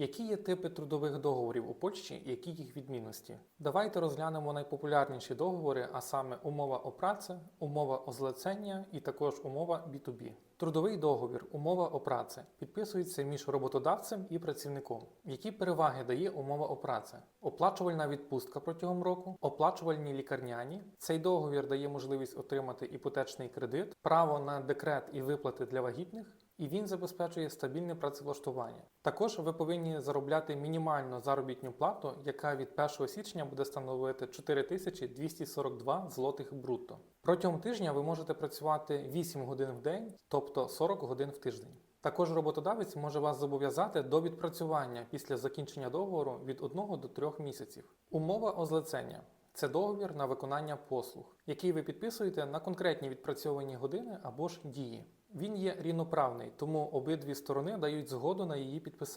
Які є типи трудових договорів у Польщі які їх відмінності? Давайте розглянемо найпопулярніші договори, а саме умова о праці, умова о злецення і також умова B2B. Трудовий договір, умова о праці підписується між роботодавцем і працівником. Які переваги дає умова о праці? Оплачувальна відпустка протягом року, оплачувальні лікарняні. Цей договір дає можливість отримати іпотечний кредит, право на декрет і виплати для вагітних, і він забезпечує стабільне працевлаштування. Також ви повинні заробляти мінімальну заробітну плату, яка від 1 січня буде становити 4242 злотих брутто. Протягом тижня ви можете працювати 8 годин в день, тобто 40 годин в тиждень. Також роботодавець може вас зобов'язати до відпрацювання після закінчення договору від 1 до 3 місяців. Умова озлецення це договір на виконання послуг, який ви підписуєте на конкретні відпрацьовані години або ж дії. Він є рівноправний, тому обидві сторони дають згоду на її підписання.